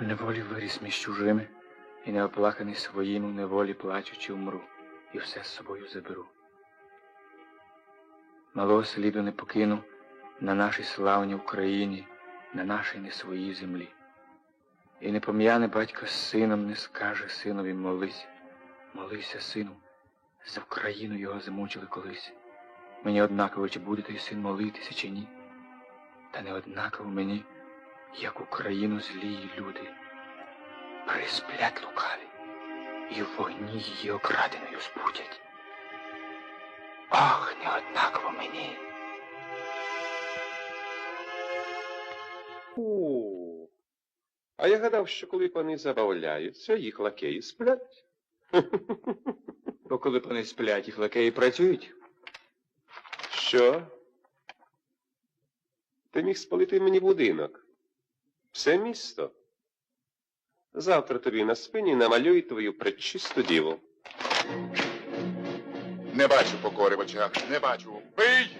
В неволі виріс між чужими, і неоплаканий своїм у неволі плачучи вмру, і все з собою заберу. Малого сліду не покину на нашій славній Україні, на нашій не своїй землі. І не пом'яне батько з сином, не скаже синові молись, молися, сину, за Україну його замучили колись. Мені однаково, чи буде той син молитися, чи ні. Та не однаково мені, як Україну злії люди. Присплять лукаві, і в вогні її окраденою збудять. Ах, не однаково мені. О, а я гадав, що коли пани забавляються, їх лакеї сплять. Бо коли вони сплять, їх лакеї працюють. Що? Ти міг спалити мені будинок. Все місто. Завтра тобі на спині намалюють твою предчисту діву. Не бачу очах, не бачу. Бий!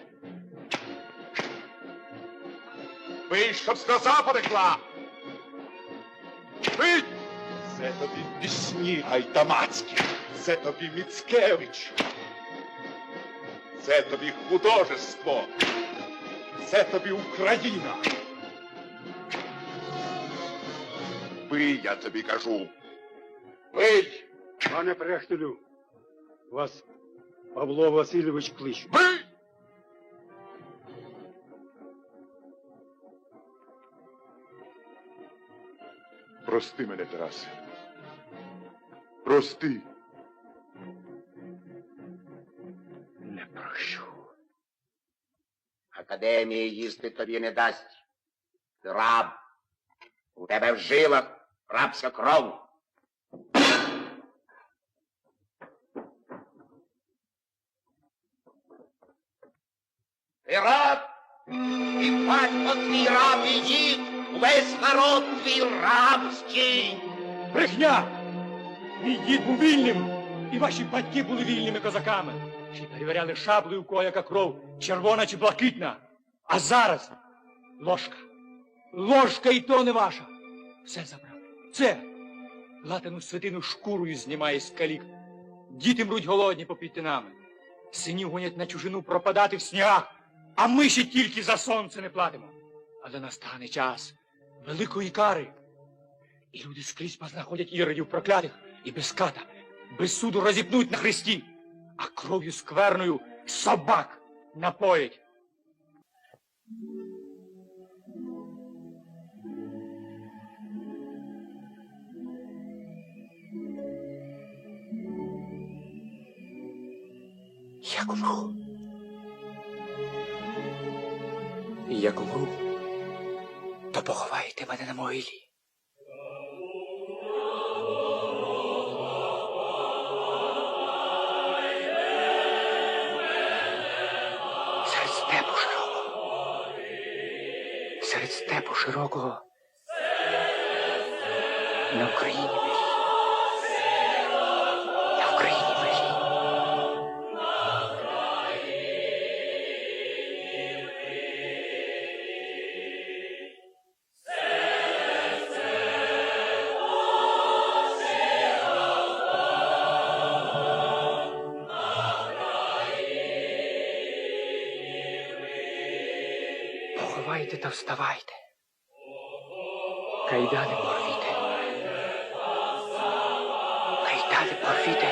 Бий, щоб сльоза потекла! Бий! Це тобі пісні гайдамацькі, це тобі Міцкевич, це тобі художество, це тобі Україна. Бий, я тобі кажу. Бий! Пане Прехтелю, вас Павло Васильович кличе. Бий! Прости мене, Тарасе. Прости. Не прощу. Академія їсти тобі не дасть. Ти раб. У тебе в жилах рабська кров. Ти раб, і батько твій раб, і дід, весь народ твій рабський. Брехня! Мій дід був вільним, і ваші батьки були вільними козаками. Й перевіряли шаблею, у кого яка кров, червона чи блакитна. А зараз ложка. Ложка і то не ваша. Все забрали. Це. Латану святину шкурою знімає з калік. Діти мруть голодні попід тинами. Синів гонять на чужину пропадати в снігах, а ми ще тільки за сонце не платимо. Але настане час великої кари. І люди скрізь познаходять іродів проклятих і без ката, без суду розіпнуть на хресті, а кров'ю скверною собак напоять. Як умру. Як умру, то поховайте мене на могилі. Серед степу широкого. Серед степу широкого. На Україні Поховайте та вставайте. Кайдани порвіте. Кайдани порвіте.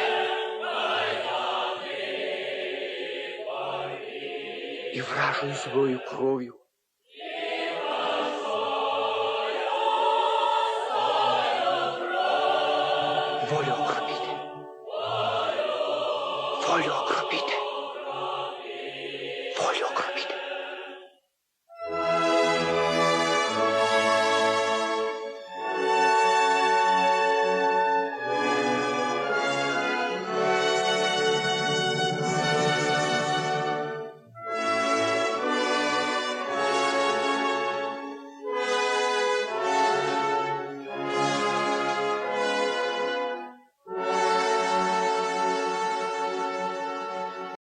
І вражою злою кров'ю. Волю